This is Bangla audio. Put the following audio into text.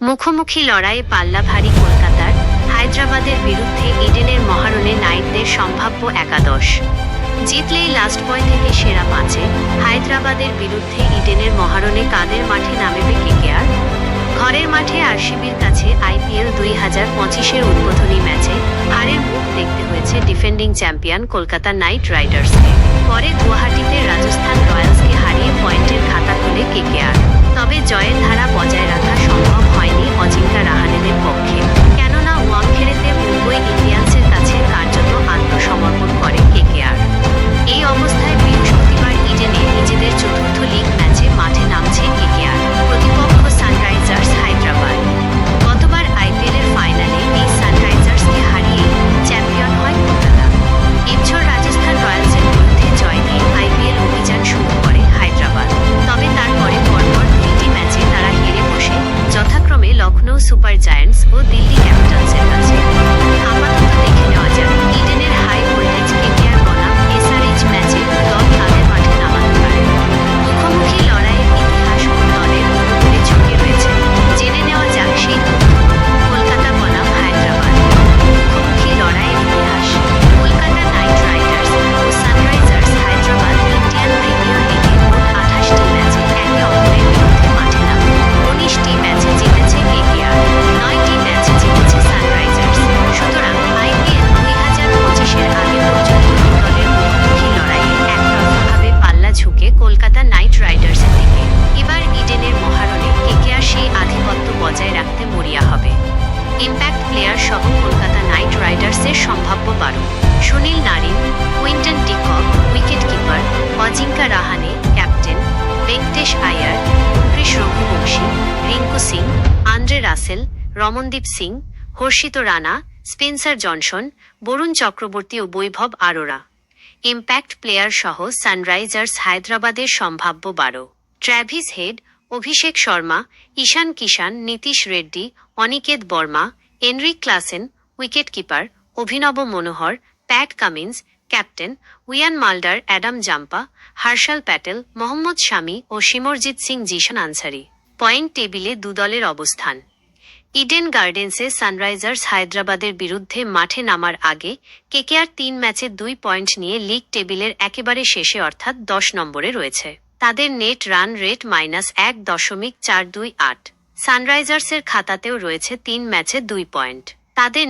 মুখোমুখি লড়াইয়ে পাল্লা ভারী কলকাতার, হায়দ্রাবাদের বিরুদ্ধে ইডেনের মহারণে নাইটদের সম্ভাব্য একাদশ। জিতলেই লাস্ট বয় থেকে সেরা পাঁচে, হায়দ্রাবাদের বিরুদ্ধে ইডেনের মহারণে কাদের মাঠে নামেবে কেকেআর? ঘরের মাঠে আরসিবির কাছে আইপিএল দুই হাজার পঁচিশের উদ্বোধনী ম্যাচে হারের মুখ দেখতে হয়েছে ডিফেন্ডিং চ্যাম্পিয়ন কলকাতা নাইট রাইডার্সকে। পরে গুয়াহাটিতে রাজস্থান রয়্যালসকে হারিয়ে পয়েন্টের খাতা কলকাতা নাইট রাইডার্সের দিকে। এবার ইডেনের মহারণে কেকেআর সেই আধিপত্য বজায় রাখতে মরিয়া হবে। ইম্প্যাক্ট প্লেয়ার সহ কলকাতা নাইট রাইডার্সের সম্ভাব্য বারো। Sunil Narine, Quinton de Kock, wicket keeper, Ajinkya Rahane, captain, Venkatesh Iyer, Krish Raghuvanshi, Rinku Singh, Andre Russell, Ramandeep Singh, Harshit Rana, Spencer Johnson, Varun Chakravarthy ও বৈভব আরোরা। ইম্প্যাক্ট প্লেয়ার সহ সানরাইজার্স হায়দ্রাবাদের সম্ভাব্য বারো। Travis Head Abhishek Sharma, Ishan Kishan, Nitish Reddy, Aniket Verma, Heinrich Klaasen wicket keeper Abhinav Manohar, Pat Cummins, captain, Wiaan Mulder Adam Zampa, Harshal Patel, Mohammed Shami ও সিমরজিৎ সিং জিশন আনসারি। পয়েন্ট টেবিলে দু দলের অবস্থান। ইডেন গার্ডেন্সে সানরাইজার্স হায়দ্রাবাদের বিরুদ্ধে মাঠে নামার আগে কেকেআর তিন ম্যাচে দুই পয়েন্ট নিয়ে লিগ টেবিলের একেবারে শেষে অর্থাৎ দশ নম্বরে রয়েছে। তাদের নেট রান রেট মাইনাস এক দশমিক চার দুই আট। সানরাইজার্সের খাতাতেও রয়েছে তিন ম্যাচে দুই পয়েন্ট। তাদের